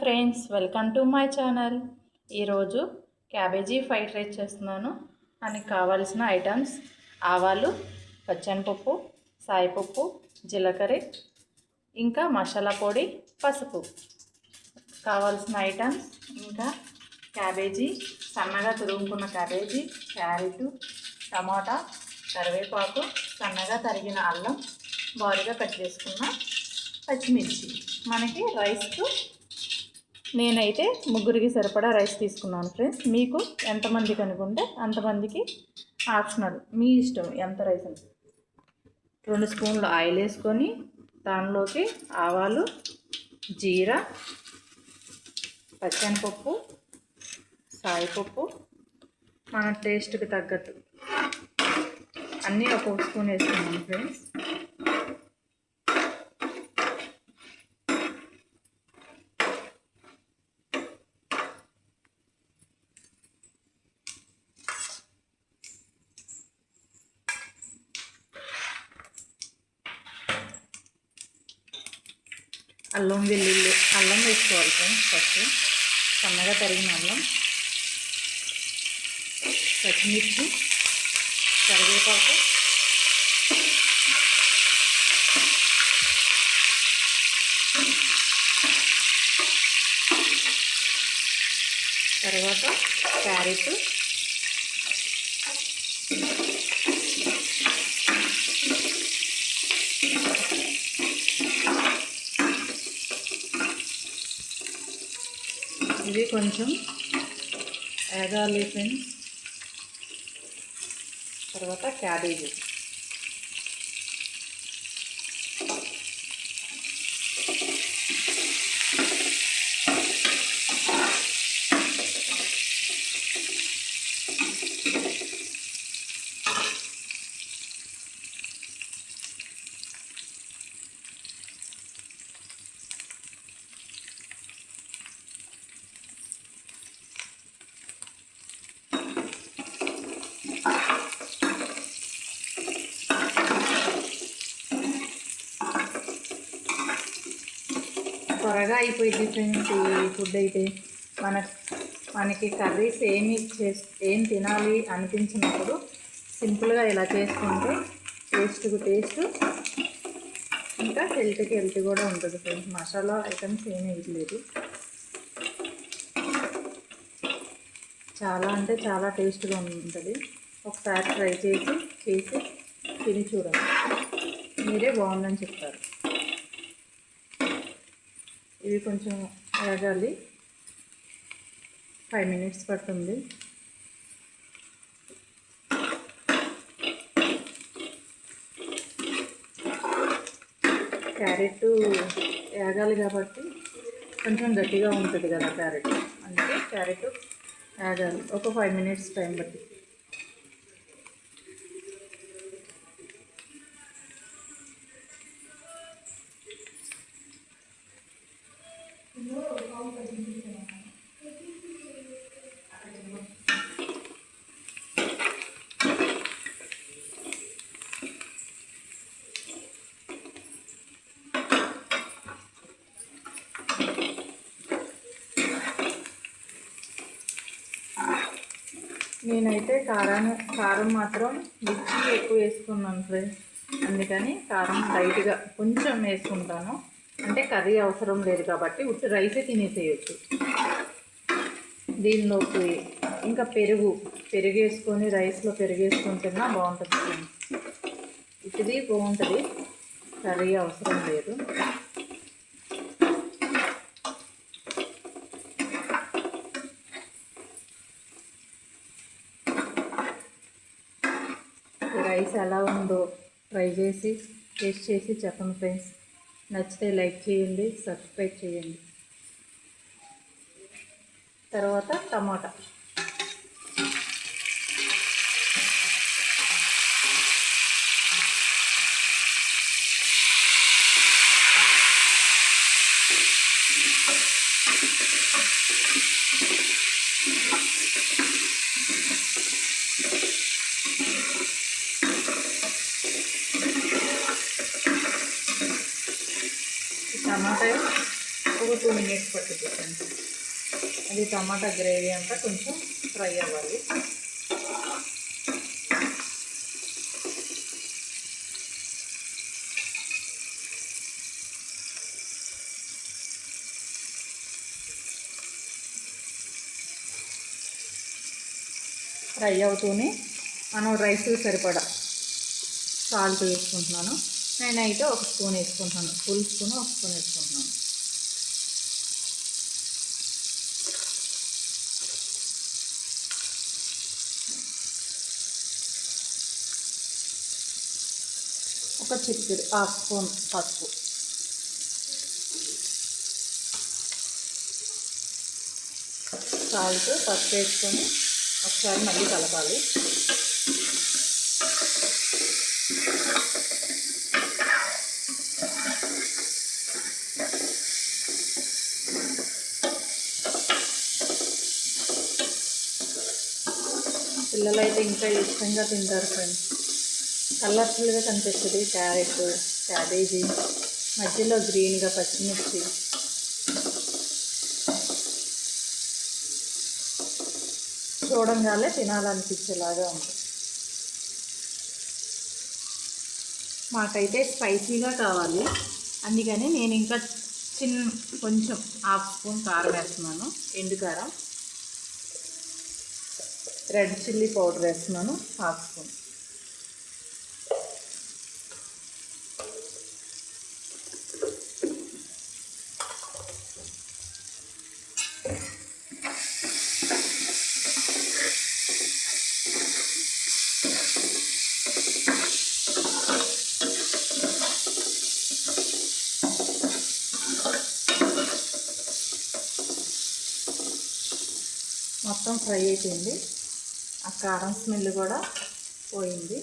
Friends welcome to my channel. ఈరోజు cabbage fried rice చేస్తున్నాను. దానికి కావాల్సిన ఐటమ్స్ ఆవాలు పచ్చనిపప్పు సాయిపప్పు జీలకర్ర ఇంకా మసాలా పొడి పసుపు. కావాల్సిన ఐటమ్స్ ఇంకా క్యాబేజీ సన్నగా తురుగుకున్న క్యాబేజీ క్యారెట్ టమాటా కరివేపాకు సన్నగా తరిగిన అల్లం బారుగా కట్ చేసుకున్న పచ్చిమిర్చి. మనకి రైస్కు నేనైతే ముగ్గురికి సరిపడా రైస్ తీసుకున్నాను ఫ్రెండ్స్. మీకు ఎంతమందికి అనుకుంటే అంతమందికి ఆప్షనల్. మీ ఇష్టం ఎంత రైస్ అని. రెండు స్పూన్లు ఆయిల్ వేసుకొని దానిలోకి ఆవాలు జీరా పచ్చనిపప్పు సాయిపప్పు. మన టేస్ట్కి తగ్గట్టు. అన్నీ ఒక స్పూన్ వేసుకున్నాను ఫ్రెండ్స్. అల్లం వెల్లుల్లి అల్లం వేసుకోవాలి ఫ్రెండ్స్ ఫస్ట్. సన్నగా తరిగిన అల్లం పచ్చిమిర్చి కరివేపాకు తర్వాత క్యారెట్ ఇవి కొంచెం ఏగాలి ఫ్రెండ్స్ తర్వాత క్యాబేజీ. త్వరగా అయిపోయింది ఫ్రెండ్స్ ఈ ఫుడ్ అయితే. మన మనకి కర్రీస్ ఏమి చేస్ ఏం తినాలి అనిపించినప్పుడు సింపుల్గా ఇలా చేసుకుంటే టేస్ట్కు టేస్ట్ ఇంకా హెల్త్కి హెల్త్ కూడా ఉంటుంది ఫ్రెండ్స్. మసాలా ఐటమ్స్ ఏమి ఇవ్వలేదు. చాలా అంటే చాలా టేస్ట్గా ఉంటుంది. ఒకసారి ట్రై చేసి చేసి తిని చూడండి. మీరే బాగుందని చెప్తారు. ఇవి కొంచెం వేగాలి ఫైవ్ మినిట్స్ పడుతుంది. క్యారెట్ వేగాలి కాబట్టి కొంచెం గట్టిగా ఉంటుంది కదా క్యారెట్. అందుకే క్యారెట్ వేగాలి ఒక ఫైవ్ మినిట్స్ టైం బట్టి నేనైతే కారం కారం మాత్రం మిర్చి ఎక్కువ వేసుకున్నాను ఫ్రెండ్స్ అందుకని కారం లైట్గా కొంచెం వేసుకుంటాను. అంటే కర్రీ అవసరం లేదు కాబట్టి ఉట్టి రైసే తినేసేయచ్చు. దీనిలోకి ఇంకా పెరుగు పెరుగు వేసుకొని రైస్లో పెరుగు వేసుకొని తిన్నా బాగుంటుంది ఇటుది బాగుంటుంది కర్రీ అవసరం లేదు. రైస్ ఎలా ఉందో ట్రై చేసి టేస్ట్ చేసి చెప్పండి ఫ్రెండ్స్. నచ్చితే లైక్ చేయండి సబ్స్క్రైబ్ చేయండి. తర్వాత టమాటా టమాటా ఒక టూ మినిట్స్ పట్టుద్ది ఫ్రెండ్స్. అది టమాటా గ్రేవీ అంతా కొంచెం ఫ్రై అవ్వాలి. ఫ్రై అవుతూనే మనం రైస్ సరిపడా సాల్ట్ వేసుకుంటున్నాను. నేనైతే ఒక స్పూన్ వేసుకుంటున్నాను. ఫుల్ స్పూన్ ఒక స్పూన్ వేసుకుంటున్నాను. ఒక చిటికెడు హాఫ్ స్పూన్ పసుపు. సాల్ట్ పసుపు వేసుకొని ఒకసారి మళ్ళీ కలపాలి. పిల్లలు అయితే ఇంకా ఇష్టంగా తింటారు ఫ్రెండ్స్. కలర్ఫుల్గా కనిపిస్తుంది. క్యారెట్ క్యాబేజీ మధ్యలో గ్రీన్గా పచ్చిమిర్చి. చూడంగానే తినాలనిపించేలాగా ఉంది. మాకైతే స్పైసీగా కావాలి. అందుకని నేను ఇంకా చిన్న కొంచెం హాఫ్ స్పూన్ కారం వేస్తున్నాను. ఎండు కారం. రెడ్ చిల్లీ పౌడర్ వేస్తున్నాను. Half spoon. మొత్తం ఫ్రై అయిపోయింది. ఆ కారం స్మెల్ కూడా పోయింది.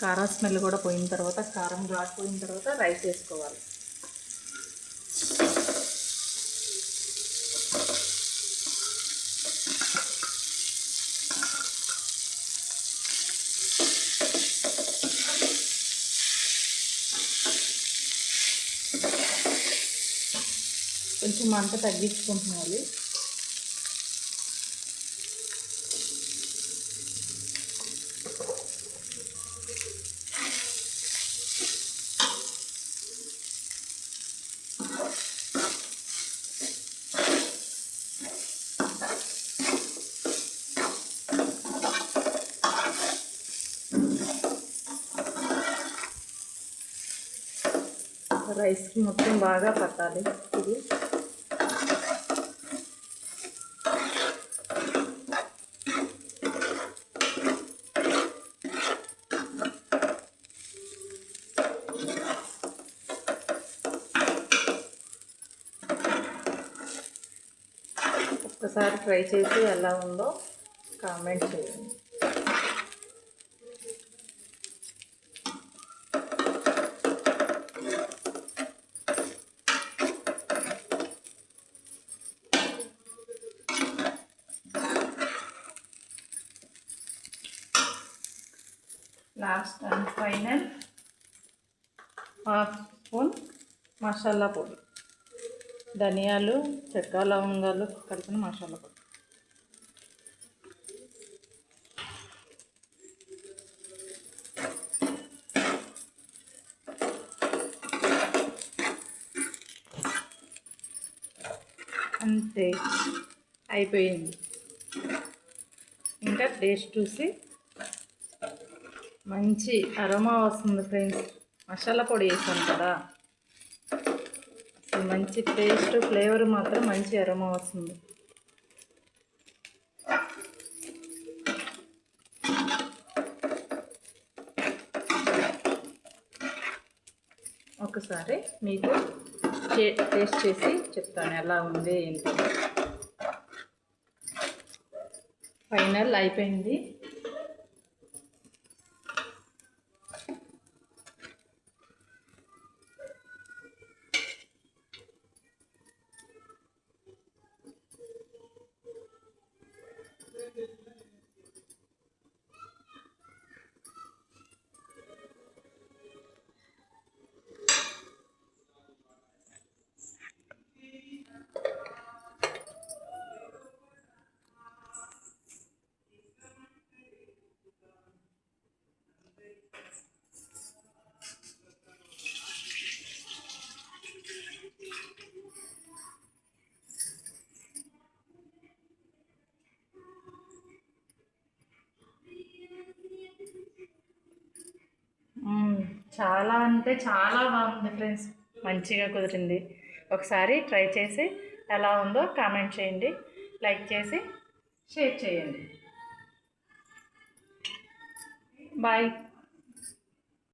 కారం స్మెల్ కూడా పోయిన తర్వాత కారం ఘాటు పోయిన తర్వాత రైస్ వేసుకోవాలి. కొంచెం మంట తగ్గించుకుంటున్నాను. రైస్కి మొత్తం బాగా పట్టాలి. ఇది. ఒక్కసారి ట్రై చేసి ఎలా ఉందో కామెంట్ చేయండి. హాఫ్ స్పూన్ మసాలా పొడి. ధనియాలు చెక్క లవంగాలు కలిపిన మసాలా పొడి. అంతే అయిపోయింది. ఇంకా టేస్ట్ చూసి మంచి అరోమా వస్తుంది ఫ్రెండ్స్. మసాలా పొడి వేసాను కదా. అసలు మంచి టేస్ట్ ఫ్లేవర్ మాత్రం మంచి అరమ వస్తుంది. ఒకసారి మీకు టేస్ట్ చేసి చెప్తాను ఎలా ఉంది ఏంటి. ఫైనల్ అయిపోయింది. చాలా అంటే చాలా బాగుంది ఫ్రెండ్స్. మంచిగా కుదిరింది. ఒకసారి ట్రై చేసి ఎలా ఉందో కామెంట్ చేయండి. లైక్ చేసి షేర్ చేయండి. బాయ్.